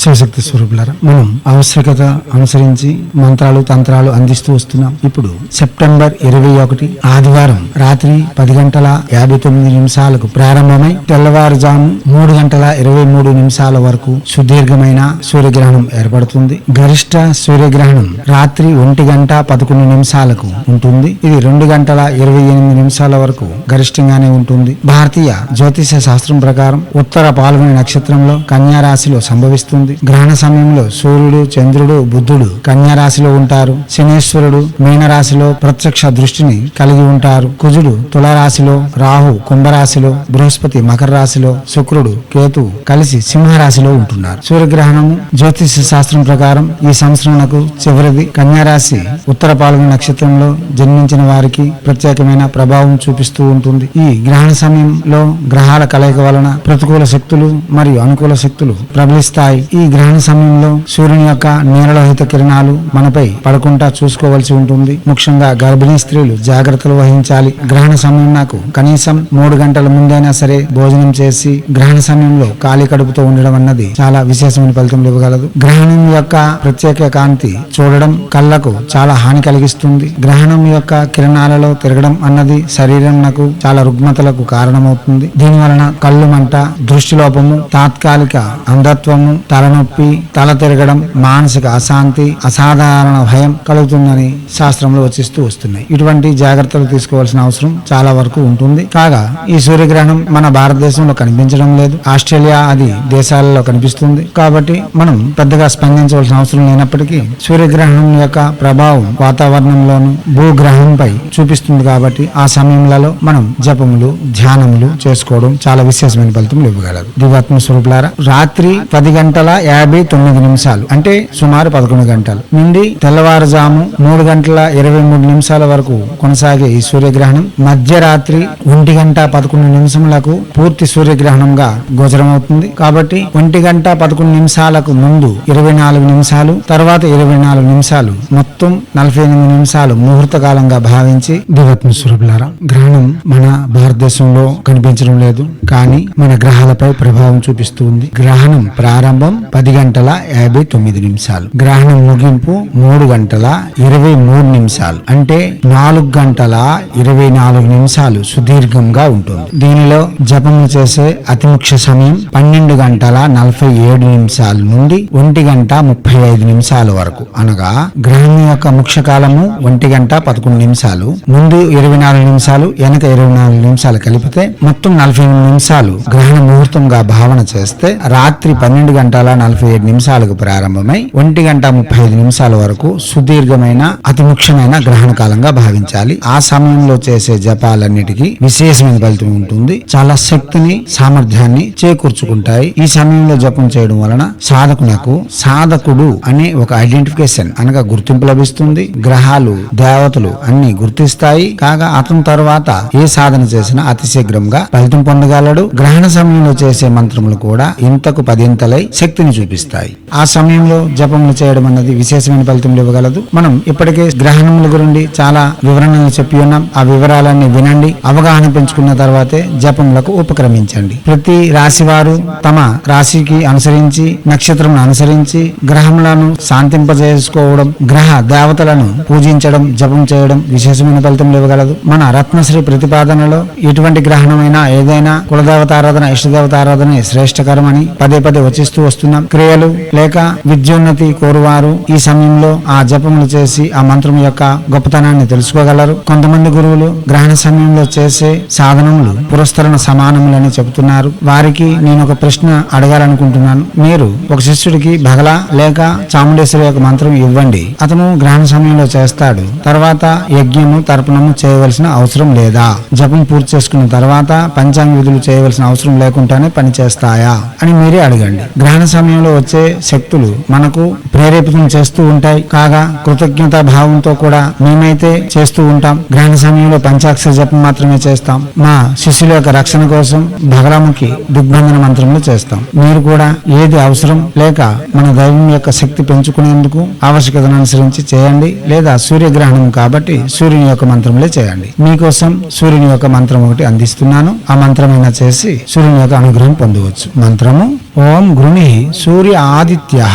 శివశక్తి స్వరూపులారా మనం ఆవశ్యకత అనుసరించి మంత్రాలు తంత్రాలు అందిస్తూ వస్తున్నాం. ఇప్పుడు సెప్టెంబర్ ఇరవై ఒకటి ఆదివారం రాత్రి పది గంటల యాభై తొమ్మిది నిమిషాలకు ప్రారంభమై తెల్లవారుజాము మూడు గంటల ఇరవై మూడు నిమిషాల వరకు సుదీర్ఘమైన సూర్యగ్రహణం ఏర్పడుతుంది. గరిష్ట సూర్యగ్రహణం రాత్రి ఒంటి గంట పదకొండు నిమిషాలకు ఉంటుంది. ఇది రెండు గంటల ఇరవై ఎనిమిది నిమిషాల వరకు గరిష్టంగానే ఉంటుంది. భారతీయ జ్యోతిష శాస్త్రం ప్రకారం ఉత్తర పాల్గొని నక్షత్రంలో కన్యా రాశిలో సంభవిస్తుంది. గ్రహణ సమయంలో సూర్యుడు చంద్రుడు బుద్ధుడు కన్యా రాశిలో ఉంటారు. శనేశ్వరుడు మీన రాశిలో ప్రత్యక్ష దృష్టిని కలిగి ఉంటారు. కుజుడు తులరాశిలో రాహు కుంభరాశిలో బృహస్పతి మకర రాశిలో శుక్రుడు కేతు కలిసి సింహరాశిలో ఉంటున్నారు. సూర్యగ్రహణము జ్యోతిష శాస్త్రం ప్రకారం ఈ సంవత్సరంకు చివరిది. కన్యారాశి ఉత్తర పాల్గొన నక్షత్రంలో జన్మించిన వారికి ప్రత్యేకమైన ప్రభావం చూపిస్తూ ఉంటుంది. ఈ గ్రహణ సమయంలో గ్రహాల కలయిక వలన ప్రతికూల శక్తులు మరియు అనుకూల శక్తులు ప్రబలిస్తాయి. ఈ గ్రహణ సమయంలో సూర్యుని యొక్క నీలలోహిత కిరణాలు మనపై పడకుండా చూసుకోవాల్సి ఉంటుంది. ముఖ్యంగా గర్భిణీ స్త్రీలు జాగ్రత్తలు వహించాలి. గ్రహణ సమయం నాకు కనీసం మూడు గంటల ముందైనా సరే భోజనం చేసి గ్రహణ సమయంలో ఖాళీ కడుపుతో ఉండడం అన్నది చాలా విశేషమైన ఫలితం ఇవ్వగలదు. గ్రహణం యొక్క ప్రత్యేక కాంతి చూడడం కళ్ళకు చాలా హాని కలిగిస్తుంది. గ్రహణం యొక్క కిరణాలలో తిరగడం అన్నది శరీరం నాకు చాలా రుగ్మతలకు కారణమవుతుంది. దీని వలన కళ్ళు మంట దృష్టి లోపము తాత్కాలిక అంధత్వము తలనొప్పి తల తిరగడం మానసిక అశాంతి అసాధారణ భయం కలుగుతుందని శాస్త్రంలో వచ్చిస్తూ వస్తున్నాయి. ఇటువంటి జాగ్రత్తలు తీసుకోవాల్సిన అవసరం చాలా వరకు ఉంటుంది. కాగా ఈ సూర్యగ్రహణం మన భారతదేశంలో కనిపించడం లేదు. ఆస్ట్రేలియా అది దేశాలలో కనిపిస్తుంది. కాబట్టి మనం పెద్దగా స్పందించవలసిన అవసరం లేనప్పటికీ సూర్యగ్రహణం యొక్క ప్రభావం వాతావరణంలోను భూగ్రహంపై చూపిస్తుంది కాబట్టి ఆ సమయంలో మనం జపములు ధ్యానములు చేసుకోవడం చాలా విశేషమైన ఫలితం ఇవ్వగలరు. దివాత్మ స్వరూపులారా రాత్రి పది గంటల యాభై తొమ్మిది నిమిషాలు అంటే సుమారు పదకొండు గంటలు. నుండి తెల్లవారుజాము మూడు గంటల ఇరవై మూడు నిమిషాల వరకు కొనసాగే ఈ సూర్యగ్రహణం. మధ్యరాత్రి ఒంటి గంట పదకొండు నిమిషములకు పూర్తి సూర్యగ్రహణంగా గోచరమవుతుంది. కాబట్టి ఒంటి గంట పదకొండు నిమిషాలకు ముందు ఇరవై నాలుగు నిమిషాలు తర్వాత ఇరవై నాలుగు నిమిషాలు మొత్తం నలభై ఎనిమిది నిమిషాలు ముహూర్త కాలంగా భావించి దివత్మ స్వరూపులారా గ్రహణం మన భారతదేశంలో కనిపించడం లేదు. కానీ మన గ్రహాలపై ప్రభావం చూపిస్తుంది గ్రహణం ప్రారంభం పది గంటల యాభై తొమ్మిది నిమిషాలు. గ్రహణం ముగింపు మూడు గంటల ఇరవై మూడు నిమిషాలు. అంటే నాలుగు గంటల ఇరవై నాలుగు నిమిషాలు సుదీర్ఘంగా ఉంటుంది. దీనిలో జపము చేసే అతి ముఖ్య సమయం పన్నెండు గంటల నలభై ఏడు నిమిషాల నుండి ఒంటి గంట ముప్పై ఐదు నిమిషాల వరకు. అనగా గ్రహణం యొక్క ముఖ్య కాలము ఒంటి గంట పదకొండు నిమిషాలు. ముందు ఇరవై నాలుగు నిమిషాలు వెనక ఇరవై నాలుగు నిమిషాలు కలిపితే మొత్తం నలభై నిమిషాలు గ్రహణ ముహూర్తంగా భావన చేస్తే రాత్రి పన్నెండు గంటల నలభై ఏడు నిమిషాలకు ప్రారంభమై ఒంటి గంట ముప్పై ఐదు నిమిషాల వరకు సుదీర్ఘమైన అతి ముఖ్యమైన గ్రహణ కాలంగా భావించాలి. ఆ సమయంలో చేసే జపాలన్నిటికీ విశేషమైన ఫలితం ఉంటుంది. చాలా శక్తిని సామర్థ్యాన్ని చేకూర్చుకుంటాయి. ఈ సమయంలో జపం చేయడం వలన సాధకునకు సాధకుడు అనే ఒక ఐడెంటిఫికేషన్ అనగా గుర్తింపు లభిస్తుంది. గ్రహాలు దేవతలు అన్ని గుర్తిస్తాయి. కాగా అతని తర్వాత ఏ సాధన చేసినా అతి శీఘ్రంగా ఫలితం పొందగలడు. గ్రహణ సమయంలో చేసే మంత్రములు కూడా ఇంతకు పదింతలై శక్తిని చూపిస్తాయి. ఆ సమయంలో జపములు చేయడం అన్నది విశేషమైన ఫలితం ఇవ్వగలదు. మనం ఇప్పటికే గ్రహణముల గురించి చాలా వివరణలు చెప్పి ఉన్నాం. ఆ వివరాలన్నీ వినండి. అవగాహన పెంచుకున్న తర్వాతే జపములకు ఉపక్రమించండి. ప్రతి రాశి వారు తమ రాశికి అనుసరించి నక్షత్రం అనుసరించి గ్రహములను శాంతింపజేసుకోవడం గ్రహ దేవతలను పూజించడం జపం చేయడం విశేషమైన ఫలితం ఇవ్వగలదు. మన రత్నశ్రీ ప్రతిపాదనలో ఎటువంటి గ్రహణమైనా ఏదైనా కులదేవత ఆరాధన ఇష్టదేవత ఆరాధన శ్రేష్టకరమని పదే పదే వచిస్తూ వస్తున్నాం క్రియలు లేక విద్యోన్నతి కోరువారు ఈ సమయంలో ఆ జపములు చేసి ఆ మంత్రం యొక్క గొప్పతనాన్ని తెలుసుకోగలరు. కొంతమంది గురువులు గ్రహణ సమయంలో చేసే సాధనములు పురస్కరణ సమానములని చెబుతున్నారు. వారికి నేను ఒక ప్రశ్న అడగాలనుకుంటున్నాను. మీరు ఒక శిష్యుడికి బగల లేక చాముండేశ్వరి యొక్క మంత్రం ఇవ్వండి. అతను గ్రహణ సమయంలో చేస్తాడు. తర్వాత యజ్ఞము తర్పణము చేయవలసిన అవసరం లేదా? జపం పూర్తి చేసుకున్న తర్వాత పంచాంగ విధులు చేయవలసిన అవసరం లేకుండానే పని చేస్తాయా? అని మీరే అడగండి. గ్రహణ సమయంలో వచ్చే శక్తులు మనకు ప్రేరేపితం చేస్తూ ఉంటాయి. కాగా కృతజ్ఞతా భావంతో కూడా మేమైతే చేస్తూ ఉంటాం. గ్రహణ సమయంలో పంచాక్షర జపం మాత్రమే చేస్తాం. మా శిష్యుల యొక్క రక్షణ కోసం భగరాముఖి దిగ్బంధన మంత్రములు చేస్తాం. మీరు కూడా ఏది అవసరం లేక మన దైవం యొక్క శక్తి పెంచుకునేందుకు ఆవశ్యకతను అనుసరించి చేయండి. లేదా సూర్యగ్రహణం కాబట్టి సూర్యుని యొక్క మంత్రములే చేయండి. మీకోసం సూర్యుని యొక్క మంత్రం ఒకటి అందిస్తున్నాను. ఆ మంత్రమైనా చేసి సూర్యుని యొక్క అనుగ్రహం పొందవచ్చు. మంత్రము ఓం గృణి సూర్య ఆదిత్య.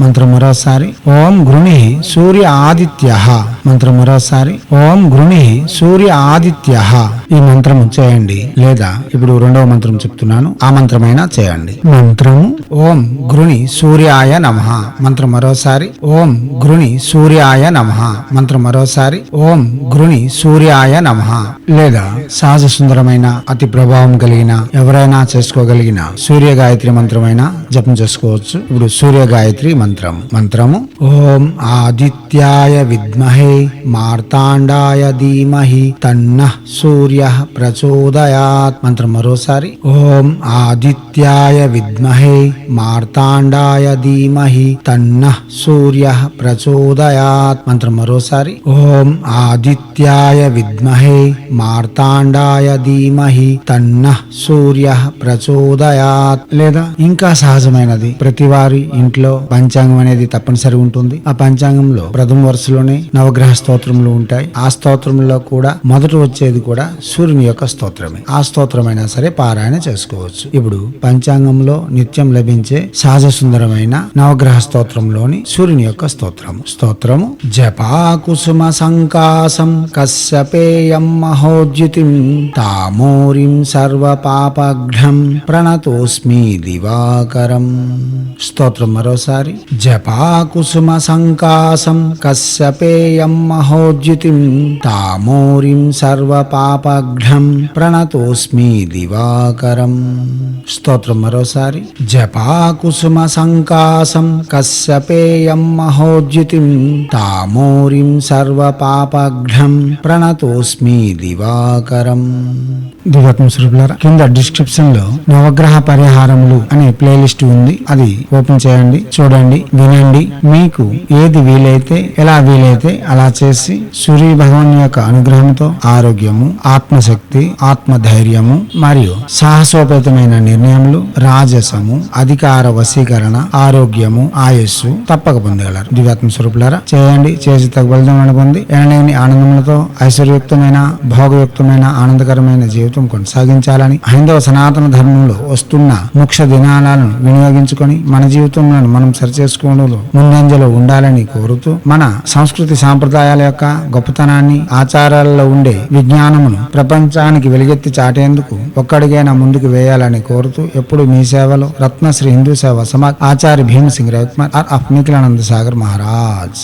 మంత్రం మరోసారి. ఓం గృణి సూర్య ఆదిత్య. మంత్రం మరోసారి. ఓం గృణి సూర్య ఆదిత్య. ఈ మంత్రం చేయండి. లేదా ఇప్పుడు రెండవ మంత్రం చెప్తున్నాను. ఆ మంత్రమైనా చేయండి. మంత్రము. ఓం గృణి సూర్యాయ నమ. మంత్రం మరోసారి. ఓం గృణి సూర్యాయ నమ. మంత్రం మరోసారి. ఓం గృణి సూర్యాయ నమ. లేదా సహజ సుందరమైన అతి ప్రభావం కలిగిన ఎవరైనా చేసుకోగలిగిన సూర్య గాయత్రి మంత్రమైనా జపం చేసుకోవచ్చు. ఇప్పుడు సూర్య గాయత్రి మంత్రం మంత్రము ఓం ఆదిత్యాయ విద్మహే మార్తాండాయ ధీమహి తన్న సూర్య ప్రచోదయాత్. మంత్రం మరోసారి ఓం ఆదిత్యాయ విద్మహే మార్తాండాయ ధీమహి తన్న సూర్య ప్రచోదయాత్. మంత్రం మరోసారి ఓం ఆదిత్యాయ విద్మహే మార్తాండాయ ధీమహి తన్న సూర్య ప్రచోదయాత్. లేదా ఇంకా ఇంకా సహజమైనది. ప్రతి వారి ఇంట్లో పంచాంగం అనేది తప్పనిసరి ఉంటుంది. ఆ పంచాంగంలో ప్రథమ వరుసలోనే నవగ్రహ స్తోత్రములు ఉంటాయి. ఆ స్తోత్రంలో కూడా మొదట వచ్చేది కూడా సూర్యుని యొక్క స్తోత్రమే. ఆ స్తోత్రమైనా సరే పారాయణ చేసుకోవచ్చు. ఇప్పుడు పంచాంగంలో నిత్యం లభించే సహజ సుందరమైన నవగ్రహ స్తోత్రంలోని సూర్యుని యొక్క స్తోత్రము. స్తోత్రము జపాకుసుమ సంకాసం కశ్యపేయం మహోద్యుతిం తామోరిం సర్వ పాపఘ్నం ప్రణతోస్మి దివా దివాకరం స్తోత్రం మరోసారి. జపాకుసుమ సంకాసం కశ్యపేయం మహోద్యుతిం తామోరిం సర్వ పాపఘ్నం ప్రణతోస్మి దివాకరం. స్తోత్రం మరోసారి. జపాకుసుమ సంకాసం కశ్యపేయం మహోద్యుతిం తామోరిం సర్వ పాపఘ్నం ప్రణతోస్మి దివాకరం. దివత్మ స్వరూపులారా కింద డిస్క్రిప్షన్లో నవగ్రహ పరిహారములు అనే ప్లేలిస్ట్ ఉంది. అది ఓపెన్ చేయండి చూడండి వినండి. మీకు ఏది వీలైతే ఎలా వీలైతే అలా చేసి సూర్య భగవాన్ యొక్క అనుగ్రహంతో ఆరోగ్యము ఆత్మశక్తి ఆత్మ ధైర్యము మరియు సాహసోపేతమైన నిర్ణయములు రాజసము అధికార వశీకరణ ఆరోగ్యము ఆయుస్సు తప్పక పొందగలరు. దివ్యాత్మ స్వరూపులారా చేయండి. చేసి తగ్గబలిదం పొంది ఎనలేని ఆనందములతో ఐశ్వర్యుక్తమైన భోగయుక్తమైన ఆనందకరమైన జీవితం కొనసాగించాలని హైందవ సనాతన ధర్మంలో వస్తున్న ముఖ్య విధానాలను వినియోగించుకొని మన జీవితంలో మనం సరిచేసుకోవడంలో ముందంజలో ఉండాలని కోరుతూ మన సంస్కృతి సాంప్రదాయాల యొక్క గొప్పతనాన్ని ఆచారాలలో ఉండే విజ్ఞానమును ప్రపంచానికి వెలుగెత్తి చాటేందుకు ఒక్కడిగైనా ముందుకు వేయాలని కోరుతూ ఎప్పుడు మీ సేవలో రత్నశ్రీ హిందూ సేవ సమాజ్ ఆచార్య భీమ్ సింగ్ రవికుమార్ ఆర్ ఆఫ్ నిఖిలానంద సాగర్ మహారాజ్.